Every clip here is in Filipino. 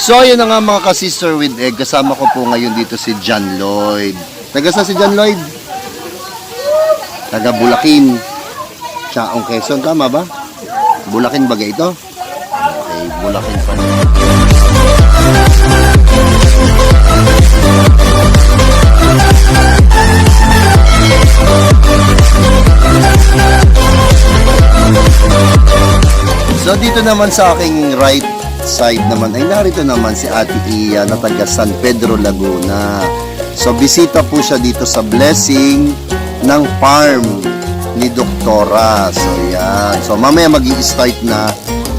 So, yun na nga mga ka-sister with egg. Kasama ko po ngayon dito si John Lloyd. Taga sa si John Lloyd? Taga Bulakin. Chaong Quezon, tama ba? Bulakin ba ito? Okay, Bulakin pa rin. So dito naman sa aking right side naman ay narito naman si Ate Iya na taga San Pedro, Laguna. So bisita po siya dito sa blessing ng farm ni Doktora. So yan. So mamaya mag start na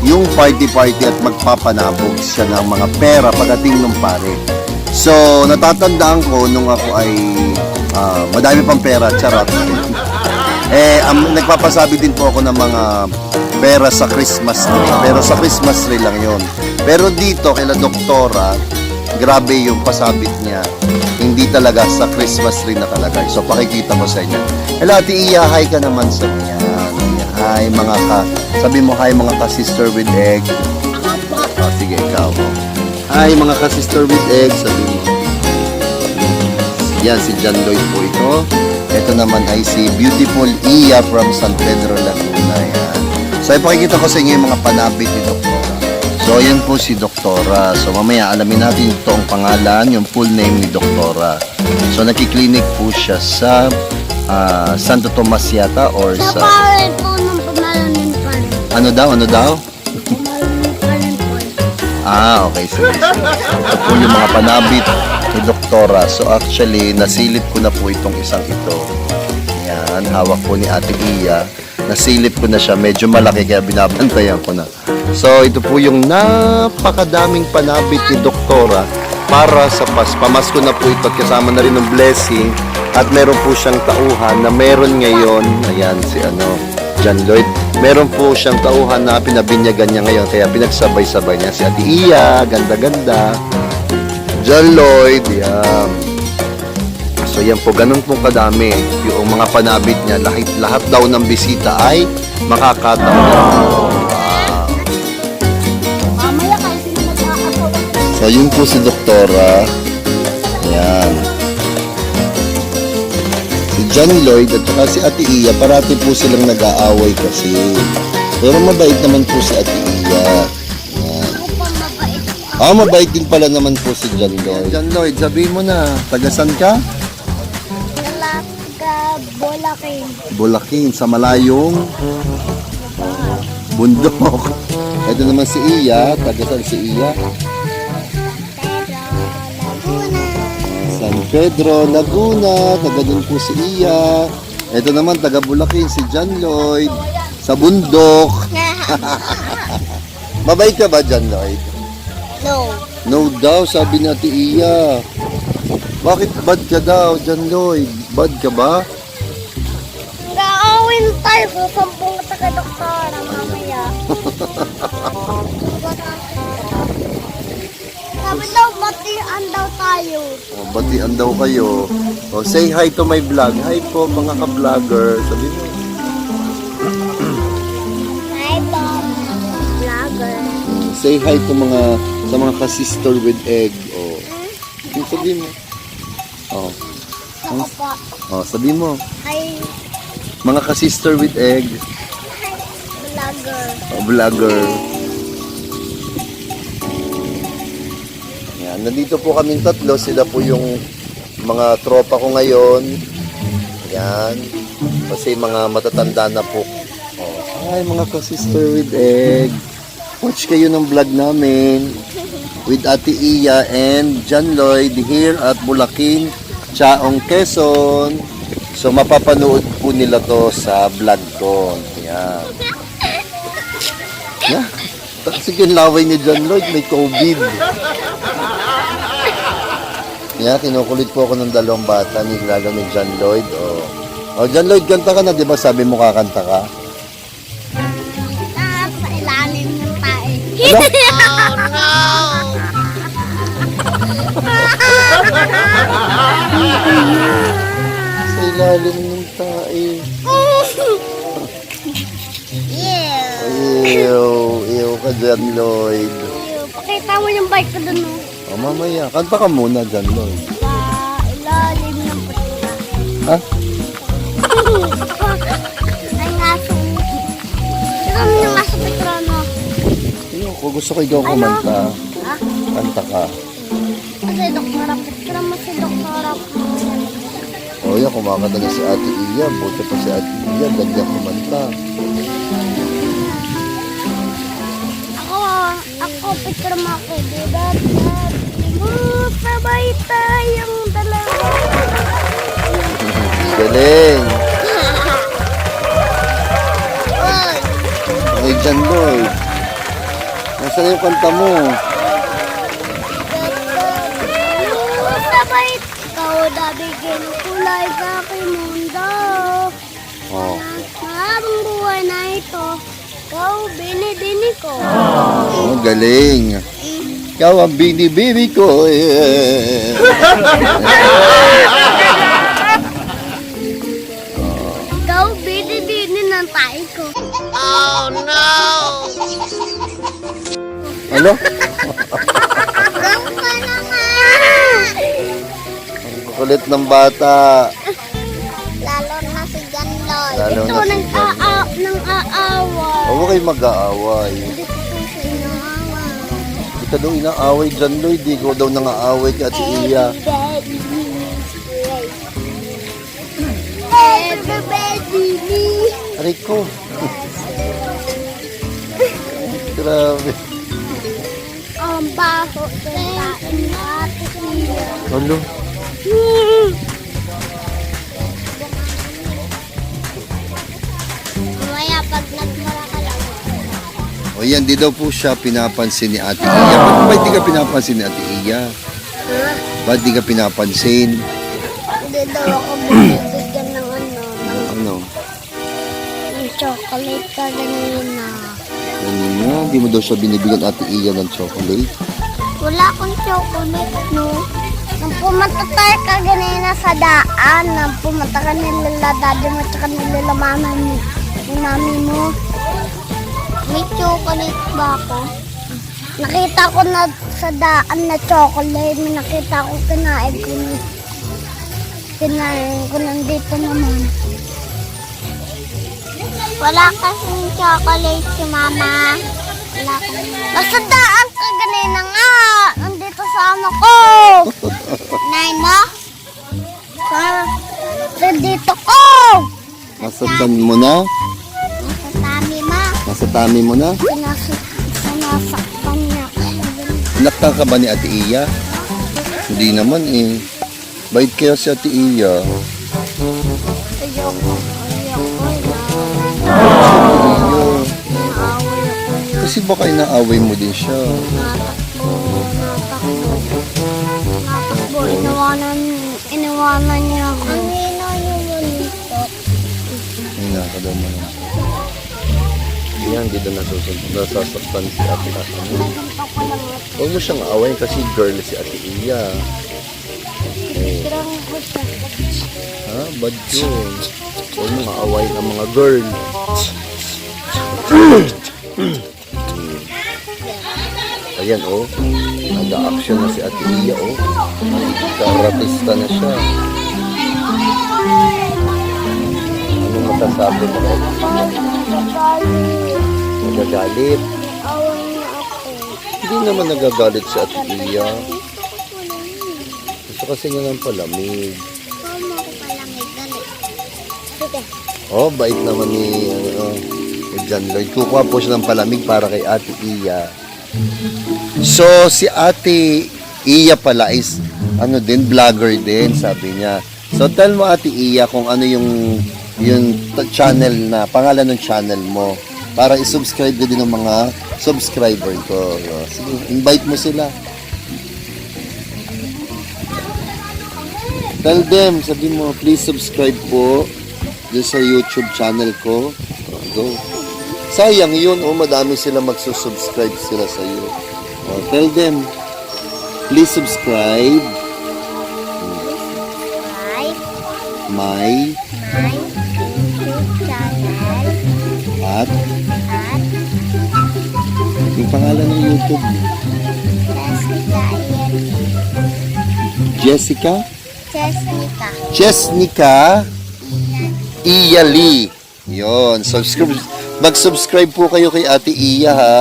yung party-party at magpapanabog siya ng mga pera pagdating ng pare. So natatandaan ko nung ako ay ah, madami pang pera, charot. Eh, am, nagpapasabi din po ako ng mga pera sa Christmas tree. Pero sa Christmas tree lang yon. Pero dito, kila doktora, grabe yung pasabit niya. Hindi talaga sa Christmas tree nakalagay. So, pakikita ko sa inyo. Hello, Ate Iya, hi ka naman sa niya. Hi, mga ka, sabi mo, hi, mga ka-sister with egg. Oh, sige, ikaw. Hi, mga ka-sister with egg, sabi mo. Yan, si John Lloyd po ito. Ito naman ay si Beautiful Iya from San Pedro, Laguna. Yan. So, ipakikita ko sa inyo yung mga panabit ni Doktora. So, yan po si Doktora. So, mamaya alamin natin ito ang pangalan, yung full name ni Doktora. So, nakiklinik po siya sa ah, Santo Tomas yata or Sa sa... pangalan po ng pangalan ng pan. Ano daw? Ano daw? Ah, okay. Sige, sige. Ito po yung mga panabit ni Doktora. So actually, nasilip ko na po itong isang ito. Yan, hawak po ni Ate Iya. Nasilip ko na siya. Medyo malaki kaya binabantayan ko na. So ito po yung napakadaming panabit ni Doktora para sa pas. Pamasko na po ito at kasama na rin ng blessing. At meron po siyang tauhan na meron ngayon. Ayan, si ano, John Lloyd. Meron po siyang tauhan na pinabinyagan niya ngayon kaya pinagsabay-sabay niya si Ate Iya, ganda-ganda. John Lloyd, yan. So yan po, ganun pong kadami. Yung mga panabit niya, lahat, lahat daw ng bisita ay makakataon. So yun po si Doktora. Yan. Si John Lloyd at saka si Ate Iya, parati po silang nag-aaway kasi. Pero mabait naman po si Ate Iya. Yan. Ah, mabait din pala naman po si John Lloyd. John Lloyd, sabihin mo na, tagasan ka? Bolakin. Bulakin, sa malayong bundok. Ito naman si Iya, tagasan si Iya. Pedro Laguna. San Pedro, Laguna, taga dun po si Iya. Ito naman, taga Bulakin, si John Lloyd. Sa bundok. Mabait ka ba, John Lloyd? no. No daw, sabi ni Ate Iya. Bakit bad ka daw, John Lloyd? Bad ka ba? Tayo sa sampung taga-doktora mamaya. Sabi daw, batian daw tayo. Oh, batian daw kayo. Oh, say hi to my vlog. Hi po mga ka-vlogger. Sabi mo. Hi, Bob. Vlogger. Say hi to mga sa mga ka-sister with egg. Oh. Yung sabi mo. Oh. Ako. Oh, sabi mo. Hi, Mga ka-sister with egg. vlogger. Oh, vlogger. Yan, nandito po kaming tatlo. Sila po yung mga tropa ko ngayon. Yan. Kasi mga matatanda na po. Oh. Ay, mga ka-sister with egg. Watch kayo ng vlog namin. With Ate Iya and John Lloyd here at Bulakin, Chaong, Quezon. So, mapapanood po nila to sa vlog ko. Yan. Yeah. Sige, laway ni John Lloyd, may COVID. Yeah, kinukulit po ako ng dalawang bata ni lalo ni John Lloyd. Oh. oh, John Lloyd, kanta ka na, di ba? Sabi mo kakanta ka. Ah, sa ilalim ng tae. Ano? Ilalim ng tae. yeah. Ew, ew ka John Lloyd. Pakita mo yung bike ko dun, no? O, mamaya. Kanta ka muna dyan, Loy. Sa ilalim ng putla. Ha? Ay, ngaso. Ito kami ng ngaso Petrono. Ayun, kung gusto ko ikaw kumanta, Ha? kanta ka. Kasi doktora Petra mo si doktora O, yan, kumakanta na si Ate Iya. Buti pa si Ate Iya. Ganda kumanta. Ako, ako Petra mo ako. Diba? Mo, sabay tayong dalawa. Galing. Ay, dyan, Loy. Nasaan yung kanta mo? Mo, sabay. Ikaw na bigyan kulay sa aking mundo. Oh. Mahabang buhay na ito. Ikaw, binibini ko. Oh, galing. Ikaw ang bini-bini ko. eh. Ikaw, binibini ng tayo ko. Ano? Ikaw ka naman! Ang kulit ng bata. Lalo Ito, na nang, John aa, nang aawa. Huwag kayo mag-aaway. Hindi ko po siya inaawa. Hindi ka daw inaaway dyan, Lloyd. Ko daw nang-aaway kay Ate Iya. Everybody. Aray ko. Grabe. Ang baho ng tain natin. Ano? Pag ka lang. O yan, di daw po siya pinapansin ni Ate Iya. Ba't ba hindi ka pinapansin ni Ate Iya? Ha? Ba't di ka pinapansin? Hindi daw ako bibigyan ng ano, ng, Ano? ng chocolate ka ganina. Kanina, hindi mo daw siya binibigyan Ate Iya ng chocolate. Wala akong chocolate, no? Nung pumunta tayo ka ganina sa daan, nang pumunta ka nila daddy mo at nila mama mo, yung mami mo, may chocolate ba ako? Nakita ko na sa daan na chocolate, may nakita ko kinain ko na. Kinain ko nandito naman. Wala kasing chocolate si mama. Wala akong... Nasa daan ka ganina nga. Nandito sa ano ko. Nine mo? Sa... Sa dito ko. Nasa tan mo na? Nasa tummy mo na? Sinasa... Sinasaktan niya ako. Nakta ka ba ni Ate Iya? Hindi naman eh. Bait kaya si Ate Iya. Ayoko. Ayoko. Kasi baka inaaway mo din siya. Natakbo. Iniwanan... Iniwanan niya ako. Ang hina niyo dito. Nakadaw mo lang Yan, hindi na nasusunod. Nasasaktan si Ate ito. Huwag mo siyang aawayin kasi girl si Ate Iya. Siya. Ha? Bad yun. Huwag mo nga aawayin ang mga girl. Ayan oh. Nag-action na si Ate Iya oh. Karapista na siya. Ano masasabi mo? Nagagalit. Hindi naman nagagalit si Ate Iya. Gusto kasi niya ng palamig. Oh, bait naman ni, ano, ni John Lloyd. Kukuha po siya ng palamig para kay Ate Iya. So, si Ate Iya pala is, ano din, vlogger din, sabi niya. So, tell mo Ate Iya kung ano yung, yung channel na, pangalan ng channel mo. Para i-subscribe ko din ng mga subscriber ko. Sige, invite mo sila. Tell them, sabi mo, please subscribe po dyan sa YouTube channel ko. Oh, Go. Sayang yun, oh, madami sila magsusubscribe sila sa iyo. Oh, tell them, please subscribe my My at? At? Yung pangalan ng YouTube? Jessica? Jessica? Jessica? Jessica Iyali. Yon, subscribe. Mag-subscribe po kayo kay Ate Iya ha.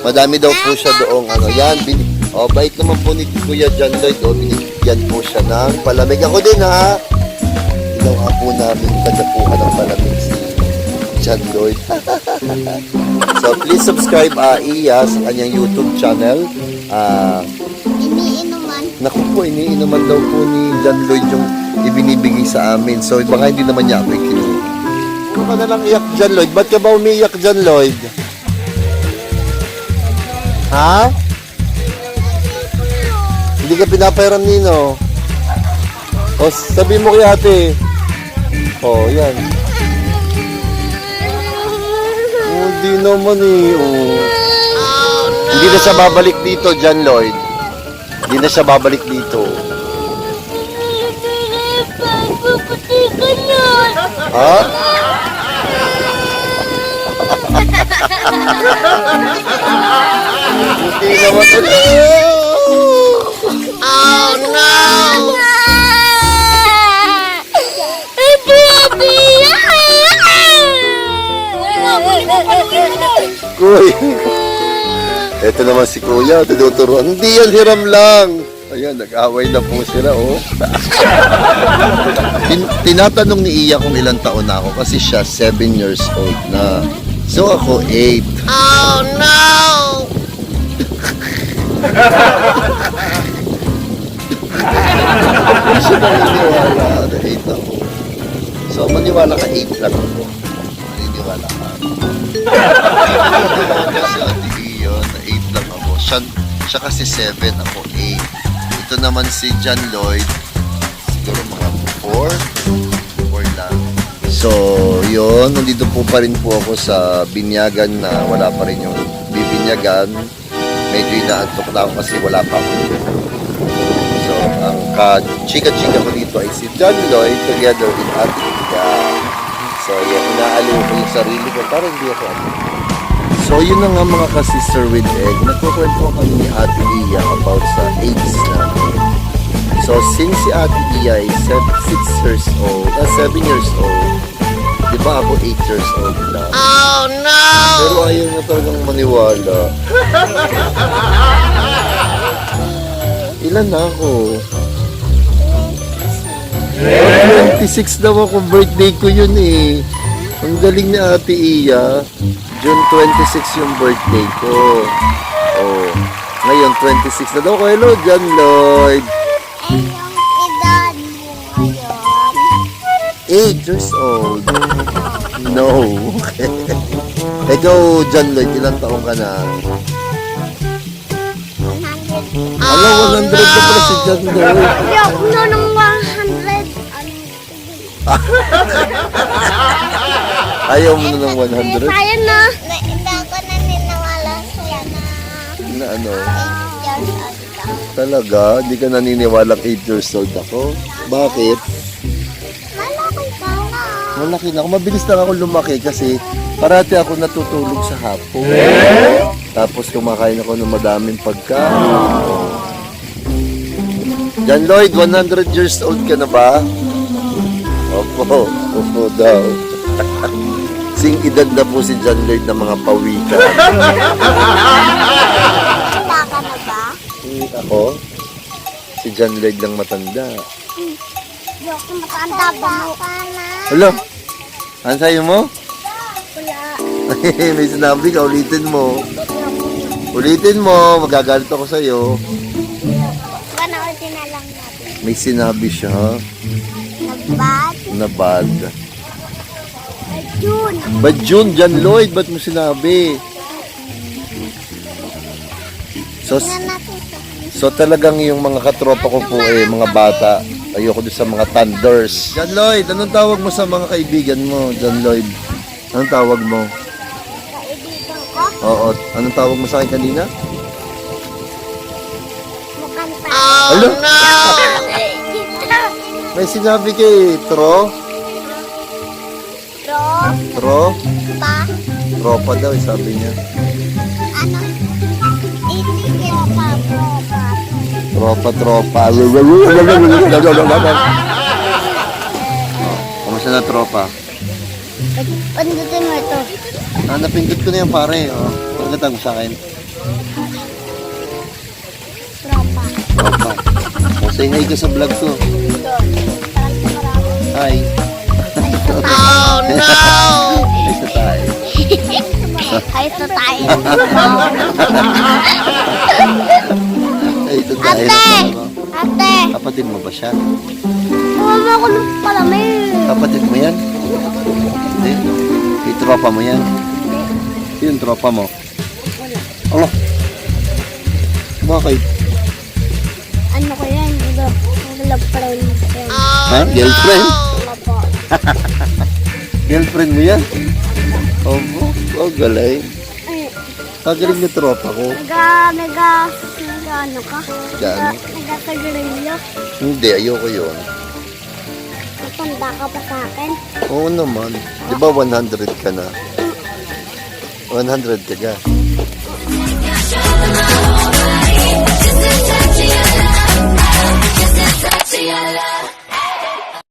Madami daw po siya doong ano. Yan, bin- oh, bait naman po ni Kuya John Lloyd. O, oh, binigyan po siya ng palamig. Ako din ha. Ilaw nga po namin kadapuhan ng palamig John Lloyd. so, please subscribe uh, Iya sa kanyang YouTube channel. Ah, Iniinuman. Naku po, iniinuman daw po ni John Lloyd yung ibinibigay sa amin. So, baka hindi naman niya ako ikinuha. Ano ka na lang iyak, John Lloyd? Ba't ka ba umiiyak, John Lloyd? Ha? Hindi ka pinapairam nino. O, sabi mo kay ate. O, yan. O, di naman eh. O. Hindi na siya babalik dito, John Lloyd. Hindi na siya babalik dito. Ha? Hindi naman ulit. Oh no! Kuy. Ito naman si Kuya, tinuturuan. Hindi yan, hiram lang. Ayan, nag-away na po sila, oh. Tin- tinatanong ni Iya kung ilang taon na ako kasi siya 7 years old na. So ako 8. Oh no! Hindi siya naniniwala na 8 ako. So maniwala ka 8 lang ako. Maniniwala ka. Maniniwala si Ate Iyo na 8 lang ako. Siya, siya kasi 7, ako 8. Ito naman si John Lloyd. Siguro mga 4. 4 lang. So, yun. Nandito po pa rin po ako sa binyagan na wala pa rin yung bibinyagan. Medyo inaantok na ako kasi wala pa ako. Ang ka-chika-chika ko dito ay si John Lloyd together with Ate Ika. So, yan, inaaliw ko yung sarili ko para hindi ako ano. So, yun na nga mga ka-sister with egg. Nagkukwento kami ni Ate Iya about sa AIDS namin. So, since si Ate Iya is 6 years old, ah, 7 years old, di ba ako 8 years old na? Oh no! Pero ayaw na talagang maniwala. Ilan na ako? 26 daw ako, birthday ko yun eh. Ang galing ni Ate Iya. June 26 yung birthday ko. Oh. Ngayon, 26 na daw ako. Hello, John Lloyd. Yung edad mo ngayon. 8 years old. No. Ikaw, John Lloyd, ilang taong ka na? 100. Alam, 100 na pala si John Lloyd. Yok na ng 100. Ayaw mo na ng 100? Tayo na. Hindi ako naniniwala sa'yo na Na ano? 8 years old ka. Talaga? Hindi ka naniniwalang 8 years old ako? Bakit? Malaki ka na. Malaki na ako. Mabilis lang ako lumaki kasi parati ako natutulog sa hapon. Tapos kumakain ako ng madaming pagkain. John Lloyd, 100 years old ka na ba? Opo, opo daw. Sing edad na po si John Lloyd ng mga pawikan. Wala ka na ba? Eh, ako? Si John Lloyd lang matanda. Yok na matanda ba mo? na. Hello? Ano sa'yo mo? Wala. May sinabi ka, ulitin mo. Ulitin mo, magagalit ako sa'yo. Panoodin na lang natin. May sinabi siya Nagbad. na But June, John Lloyd, ba't mo sinabi? So, so talagang yung mga katropa ko po eh, mga bata. Ayoko doon sa mga thunders. John Lloyd, anong tawag mo sa mga kaibigan mo, John Lloyd? Anong tawag mo? kaibigan ko. Oo, anong tawag mo sa akin kanina? Mukhang pa. Ano? Dito. May sinabi kay Tro? Ro. Tro? Pa. Tropa daw, eh, sabi niya. Ano? Itigil pa. Ro. Pa. Tropa, tropa. Kamusta na tropa? Pandutin mo ito. Ah, napindot ko na yan pare. Oh. Pagkatag mo sa akin. Tropa. Tropa. O, say hi ka sa vlog ko. Hi. Ay, ito sa tayo. Ate! Ate! Kapatid mo ba siya? Mama ko ng palamig. Kapatid mo yan? Hindi. Yung tropa mo yan? Yung tropa mo? Ano? Bakit? Ano ko yan? Love, love friend. friend. Ha? Girlfriend? Opo. Girlfriend mo yan? Opo. Oh, galing. Kagaling yung tropa ko. Naga, naga, naga ano ka? Naga, Gaano? naga kagarilyo. Hindi, ayoko yun. Matanda ka pa sa akin. Oo naman. Di ba 100 ka na? 100 ka ka. Just a touch of your love. Just a touch of your love.